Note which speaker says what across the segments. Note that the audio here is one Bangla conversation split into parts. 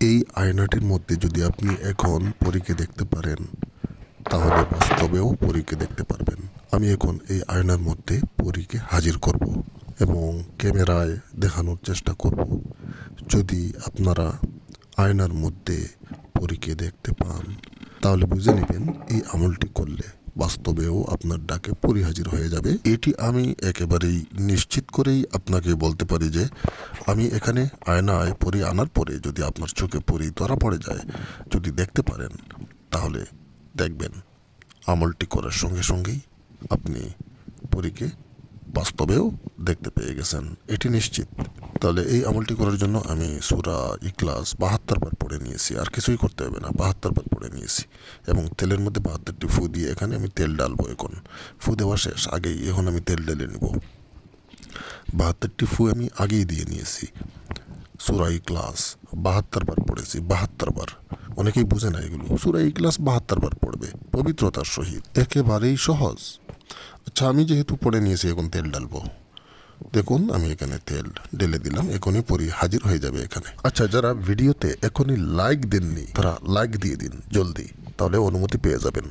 Speaker 1: এই আয়নাটির মধ্যে যদি আপনি এখন পরীকে দেখতে পারেন, তাহলে বাস্তবেও পরীকে দেখতে পারবেন। আমি এখন এই আয়নার মধ্যে পরীকে হাজির করব এবং ক্যামেরায় দেখানোর চেষ্টা করব। যদি আপনারা আয়নার মধ্যে পরীকে দেখতে পান, তাহলে বুঝে নেবেন এই আমলটি করলে বাস্তবেও আপনার ডাকে পরিহাজির হয়ে যাবে। এটি আমি একেবারেই নিশ্চিত করেই আপনাকে বলতে পারি যে, আমি এখানে আয়নায় পরি আনার পরে যদি আপনার চোখে পরি ধরা পড়ে যায়, যদি দেখতে পারেন, তাহলে দেখবেন আমলটি করার সঙ্গে সঙ্গেই আপনি পরীকে বাস্তবেও দেখতে পেয়ে গেছেন। এটি নিশ্চিত। তাহলে এই আমলটি করার জন্য আমি সুরা ইকলাস বাহাত্তর বার পড়ে নিয়েছি। আর কিছুই করতে হবে না, বাহাত্তর বার পড়ে নিয়েছি। এবং তেলের মধ্যে বাহাত্তরটি ফু দিয়ে এখানে আমি তেল ডালবো এখন। ফু দেওয়া শেষ, আগেই এখন আমি তেল ঢেলে নেব। বাহাত্তরটি ফু আমি আগেই দিয়ে নিয়েছি। সুরাই ক্লাস বাহাত্তর বার পড়েছি, বাহাত্তর বার। অনেকেই বুঝে না এগুলো। সুরাই ক্লাস বাহাত্তর বার পড়বে, পবিত্রতার সহিত। একেবারেই সহজ। আচ্ছা আমি যেহেতু পড়ে নিয়েছি, এখন তেল ডালবো। দেখুন আমি এখানে তেল ঢেলে দিলাম এখনই পরি হাজির হয়ে যাবে এখানে। আচ্ছা যারা ভিডিওতে এখনই লাইক দেননি তারা লাইক দিয়ে দিন জলদি তাহলে অনুমতি পেয়ে যাবেন।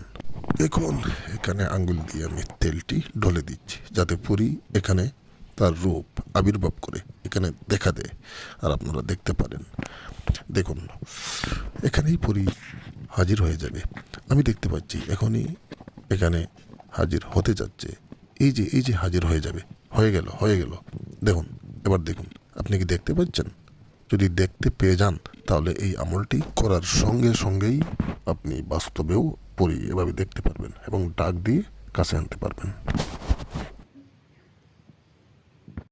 Speaker 1: দেখুন এখানে আঙ্গুল দিয়ে আমি তেলটি ঢলে দিচ্ছি যাতে পুরি এখানে তার রূপ আবির্ভাব করে এখানে দেখা দেয় আর আপনারা দেখতে পারেন। দেখুন এখানেই পুরি হাজির হয়ে যাবে। আমি দেখতে পাচ্ছি এখনই এখানে হাজির হতে যাচ্ছে। এই যে এই যে হাজির হয়ে যাবে হয়ে গেল হয়ে গেল। দেখুন, এবার দেখুন, আপনি কি দেখতে পাচ্ছেন? যদি দেখতে পেয়ে যান, তাহলে এই আমলটি করার সঙ্গে সঙ্গেই আপনি বাস্তবেও পরি, এভাবে দেখতে পারবেন এবং ডাক দিয়ে কাছে আনতে পারবেন।